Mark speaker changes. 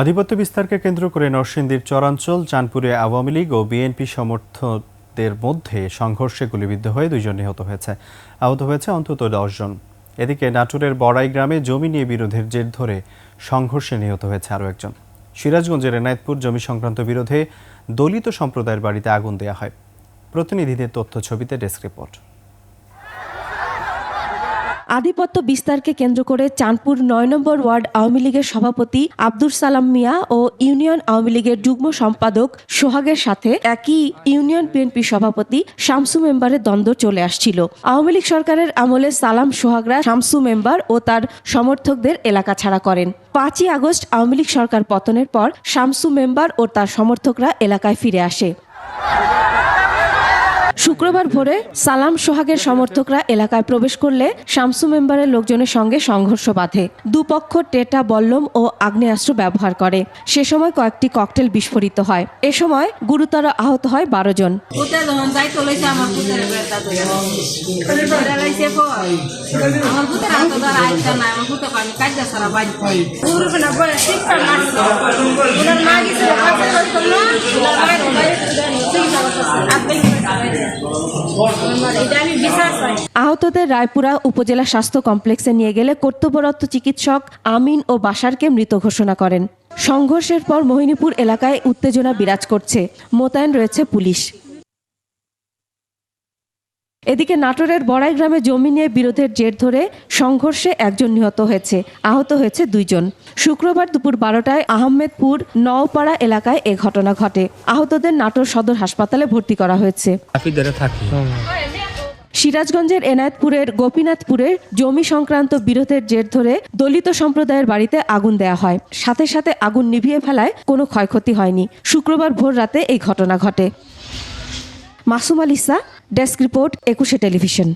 Speaker 1: আধিপত্য বিস্তারকে কেন্দ্র করে নরসিংদীর চরাঞ্চল, চাঁদপুরে আওয়ামী লীগ ও বিএনপি সমর্থকদের মধ্যে সংঘর্ষে গুলিবিদ্ধ হয়ে দুইজন নিহত হয়েছে। আহত হয়েছে অন্তত দশজন। এদিকে নাটোরের বড়াই গ্রামে জমি নিয়ে বিরোধের জের ধরে সংঘর্ষে নিহত হয়েছে আরও একজন। সিরাজগঞ্জের এনায়েতপুর জমি সংক্রান্ত বিরোধে দলিত সম্প্রদায়ের বাড়িতে আগুন দেওয়া হয়। প্রতিনিধিদের তথ্য ছবিতে ডেস্ক রিপোর্ট।
Speaker 2: আধিপত্য বিস্তারকে কেন্দ্র করে চাঁদপুর নয় নম্বর ওয়ার্ড আওয়ামী লীগের সভাপতি আব্দুল সালাম মিয়া ও ইউনিয়ন আওয়ামী লীগের যুগ্ম সম্পাদক সোহাগের সাথে একই ইউনিয়ন বিএনপি সভাপতি শামসু মেম্বারের দ্বন্দ্ব চলে আসছিল। আওয়ামী লীগ সরকারের আমলে সালাম সোহাগরা শামসু মেম্বার ও তার সমর্থকদের এলাকা ছাড়া করেন। পাঁচই আগস্ট আওয়ামী লীগ সরকার পতনের পর শামসু মেম্বার ও তার সমর্থকরা এলাকায় ফিরে আসে। শুক্রবার ভোরে সালাম সোহাগের সমর্থকরা এলাকায় প্রবেশ করলে শামসু মেম্বারের লোকজনের সঙ্গে সংঘর্ষ বাধে। দুপক্ষ টেটা বল্লম ও আগ্নেয়াস্ত্র ব্যবহার করে। সে সময় কয়েকটি ককটেল বিস্ফোরিত হয়। এ সময় গুরুতর আহত হয় বারো জন।
Speaker 3: আমার
Speaker 2: আহতদের রায়পুরা উপজেলা স্বাস্থ্য কমপ্লেক্সে নিয়ে গেলে কর্তব্যরত চিকিৎসক আমিন ও বাসারকে মৃত ঘোষণা করেন। সংঘর্ষের পর মোহিনীপুর এলাকায় উত্তেজনা বিরাজ করছে। মোতায়েন রয়েছে পুলিশ। এদিকে নাটোরের বড়াই গ্রামে জমি নিয়ে বিরোধের জের ধরে সংঘর্ষে একজন নিহত হয়েছে আহত হয়েছে দুইজন। শুক্রবার দুপুর বারোটায় আহমেদপুর নওপাড়া এলাকায় এ ঘটনা ঘটে। আহতদের নাটোর সদর হাসপাতালে ভর্তি করা হয়েছে। সিরাজগঞ্জের এনায়েতপুরের গোপীনাথপুরের জমি সংক্রান্ত বিরোধের জের ধরে দলিত সম্প্রদায়ের বাড়িতে আগুন দেয়া হয়। সাথে সাথে আগুন নিভিয়ে ফেলায় কোনো ক্ষয়ক্ষতি হয়নি। শুক্রবার ভোর রাতে এই ঘটনা ঘটে। Masum Alisa desk report Ekushey television.